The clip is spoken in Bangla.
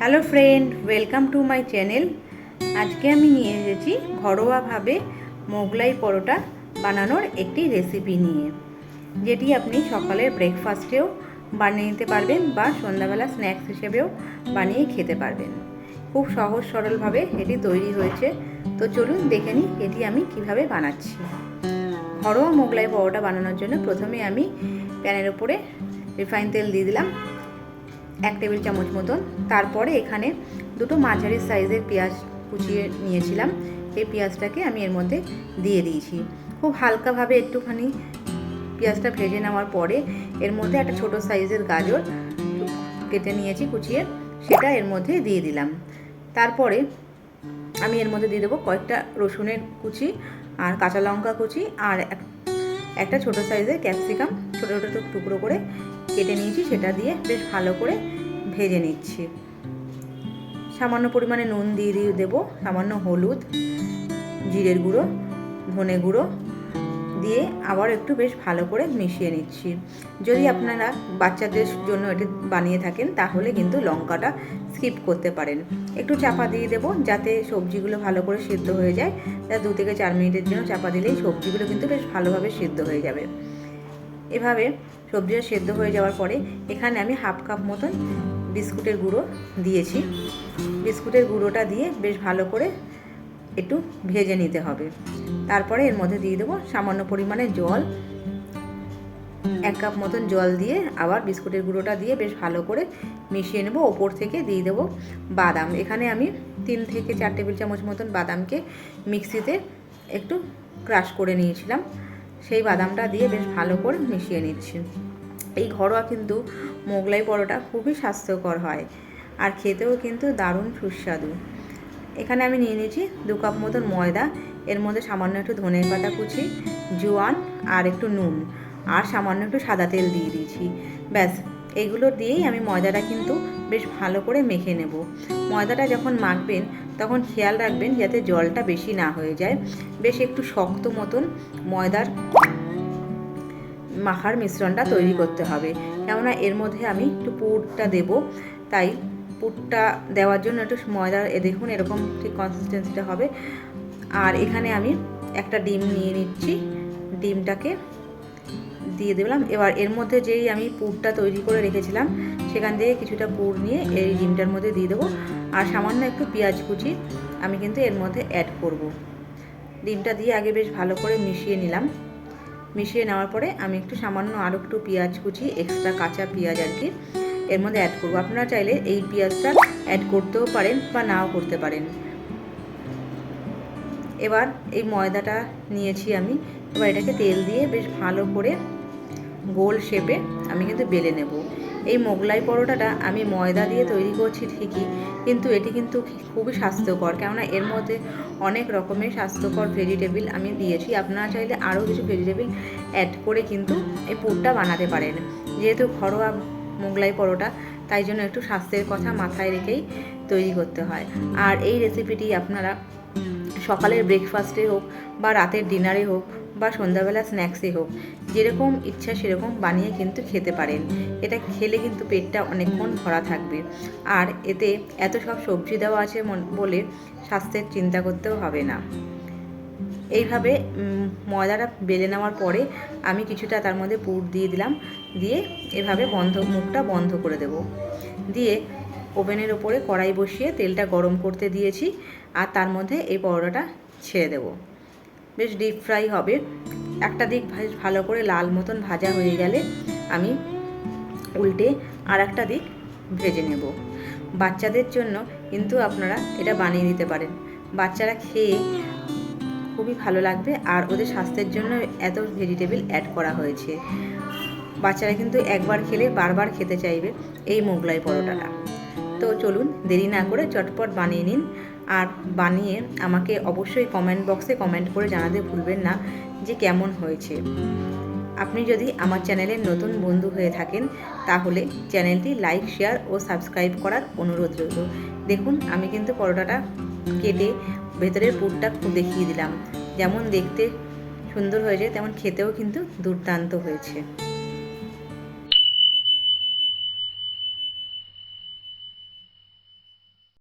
Hello friend, welcome to my channel. আজকে আমি নিয়ে এসেছি ঘরোয়াভাবে মোগলাই পরোটা বানানোর একটি রেসিপি নিয়ে, যেটি আপনি সকালের ব্রেকফাস্টেও বানিয়ে নিতে পারবেন বা সন্ধ্যাবেলা স্ন্যাক্স হিসেবেও বানিয়ে খেতে পারবেন। খুব সহজ সরলভাবে এটি তৈরি হয়েছে। তো চলুন দেখে নিই এটি আমি কীভাবে বানাচ্ছি। ঘরোয়া মোগলাই পরোটা বানানোর জন্য প্রথমে আমি প্যানের উপরে রিফাইন তেল দিয়ে দিলাম। এক টেবিল চামচ মতন। তারপরে এখানে দুটো মাঝারি সাইজের পেঁয়াজ কুচিয়ে নিয়েছিলাম। এই পেঁয়াজটাকে আমি এর মধ্যে দিয়ে দিয়েছি। খুব হালকাভাবে একটুখানি পেঁয়াজটা ভেজে নেওয়ার পরে এর মধ্যে একটা ছোট সাইজের গাজর কেটে নিয়েছি কুচিয়ে। সেটা এর মধ্যে দিয়ে দিলাম। তারপরে আমি এর মধ্যে দিয়ে দেবো কয়েকটা রসুনের কুচি আর কাঁচা লঙ্কা কুচি আর একটা ছোট সাইজের ক্যাপসিকাম। ছোটো ছোটো টুকরো করে কেটে নিয়েছি, সেটা দিয়ে বেশ ভালো করে ভেজে নিচ্ছি। সামান্য পরিমাণে নুন দিয়ে দিয়ে দেবো, সামান্য হলুদ, জিরের গুঁড়ো, ধনে গুঁড়ো দিয়ে আবার একটু বেশ ভালো করে মিশিয়ে নিচ্ছি। যদি আপনারা বাচ্চাদের জন্য এটি বানিয়ে থাকেন, তাহলে কিন্তু লঙ্কাটা স্কিপ করতে পারেন। একটু চাপা দিয়ে দেবো, যাতে সবজিগুলো ভালো করে সিদ্ধ হয়ে যায়। তা দু থেকে চার মিনিটের জন্য চাপা দিলেই সবজিগুলো কিন্তু বেশ ভালোভাবে সিদ্ধ হয়ে যাবে। এভাবে সবজিটা সেদ্ধ হয়ে যাওয়ার পরে এখানে আমি হাফ কাপ মতন বিস্কুটের গুঁড়ো দিয়েছি। বিস্কুটের গুঁড়োটা দিয়ে বেশ ভালো করে একটু ভেজে নিতে হবে। তারপরে এর মধ্যে দিয়ে দেবো সামান্য পরিমাণে জল। এক কাপ মতন জল দিয়ে আবার বিস্কুটের গুঁড়োটা দিয়ে বেশ ভালো করে মিশিয়ে নেব। ওপর থেকে দিয়ে দেবো বাদাম। এখানে আমি তিন থেকে চার টেবিল চামচ মতন বাদামকে মিক্সিতে একটু ক্রাশ করে নিয়েছিলাম। সেই বাদামটা দিয়ে বেশ ভালো করে মিশিয়ে নিচ্ছি। এই ঘরোয়া কিন্তু মোগলাই পরোটা খুবই স্বাস্থ্যকর হয় আর খেতেও কিন্তু দারুণ সুস্বাদু। এখানে আমি নিয়ে নিয়েছি দু কাপ মতন ময়দা, এর মধ্যে সামান্য একটু ধনের পাতা কুচি, জোয়ান আর একটু নুন, আর সামান্য একটু সাদা তেল দিয়ে দিয়েছি। ব্যাস এইগুলো দিয়েই আমি ময়দাটা কিন্তু বেশ ভালো করে মেখে নেব। ময়দাটা যখন মাখবেন, তখন খেয়াল রাখবেন যাতে জলটা বেশি না হয়ে যায়। বেশ একটু শক্ত মতন ময়দার মাখার মিশ্রণটা তৈরি করতে হবে। কেননা এর মধ্যে আমি একটু পুরটা দেব। তাই পুরটা দেওয়ার জন্য একটু ময়দার দেখুন এরকম ঠিক কনসিস্টেন্সিটা হবে। আর এখানে আমি একটা ডিম নিয়ে নিচ্ছি। ডিমটাকে দিয়ে দিলাম। এবার এর মধ্যে যেই আমি পুরটা তৈরি করে রেখেছিলাম, সেখান থেকে কিছুটা পুর নিয়ে এই ডিমটার মধ্যে দিয়ে দেবো। আর সামান্য একটু পেঁয়াজ কুচি আমি কিন্তু এর মধ্যে অ্যাড করব। ডিমটা দিয়ে আগে বেশ ভালো করে মিশিয়ে নিলাম। মিশিয়ে নেওয়ার পরে আমি একটু সামান্য আরও একটু পেঁয়াজ কুচি এক্সট্রা কাঁচা পেঁয়াজ আর কি, এর মধ্যে অ্যাড করব। আপনারা চাইলে এই পেঁয়াজটা অ্যাড করতেও পারেন বা নাও করতে পারেন। এবার এই ময়দাটা নিয়েছি আমি। এবার এটাকে তেল দিয়ে বেশ ভালো করে গোল শেপে আমি কিন্তু বেলে নেব। এই মোগলাই পরোটাটা আমি ময়দা দিয়ে তৈরি করছি ঠিকই, কিন্তু এটি কিন্তু খুবই স্বাস্থ্যকর, কেননা এর মধ্যে অনেক রকমের স্বাস্থ্যকর ভেজিটেবিল আমি দিয়েছি। আপনারা চাইলে আরও কিছু ভেজিটেবিল অ্যাড করে কিন্তু এই পুরটা বানাতে পারেন। যেহেতু ঘরোয়া মোগলাই পরোটা, তাই জন্য একটু স্বাস্থ্যের কথা মাথায় রেখেই তৈরি করতে হয়। আর এই রেসিপিটি আপনারা সকালের ব্রেকফাস্টে হোক বা রাতের ডিনারে হোক বা সন্ধ্যাবেলা স্ন্যাক্সে হোক, যেরকম ইচ্ছা সেরকম বানিয়ে কিন্তু খেতে পারেন। এটা খেলে কিন্তু পেটটা অনেকক্ষণ ভরা থাকবে। আর এতে এত সব সবজি দেওয়া আছে বলে স্বাস্থ্যের চিন্তা করতেও হবে না। এইভাবে ময়দাটা বেলে নেওয়ার পরে আমি কিছুটা তার মধ্যে পুর দিয়ে দিলাম, দিয়ে এভাবে বন্ধ, মুখটা বন্ধ করে দেব। দিয়ে ওভেনের ওপরে কড়াই বসিয়ে তেলটা গরম করতে দিয়েছি, আর তার মধ্যে এই পরোটাটা ছেড়ে দেবো। বেশ ডিপ ফ্রাই হবে। একটা দিক বেশ ভালো করে লাল মতন ভাজা হয়ে গেলে আমি উল্টে আর একটা দিক ভেজে নেব। বাচ্চাদের জন্য কিন্তু আপনারা এটা বানিয়ে দিতে পারেন। বাচ্চারা খেয়ে খুবই ভালো লাগবে আর ওদের স্বাস্থ্যের জন্য এত ভেজিটেবিল অ্যাড করা হয়েছে। বাচ্চারা কিন্তু একবার খেলে বারবার খেতে চাইবে এই মোগলাই পরোটাটা। তো চলুন দেরি না করে চটপট বানিয়ে নিন। আর বানিয়ে আমাকে অবশ্যই কমেন্ট বক্সে কমেন্ট করে জানাতে ভুলবেন না যে কেমন হয়েছে। আপনি যদি আমার চ্যানেলের নতুন বন্ধু হয়ে থাকেন, তাহলে চ্যানেলটি লাইক শেয়ার ও সাবস্ক্রাইব করার অনুরোধ রইল। দেখুন, আমি কিন্তু পরোটাটা কেটে ভেতরের পুরটা দেখিয়ে দিলাম। যেমন দেখতে সুন্দর হয়েছে, তেমন খেতেও কিন্তু দুর্দান্ত হয়েছে।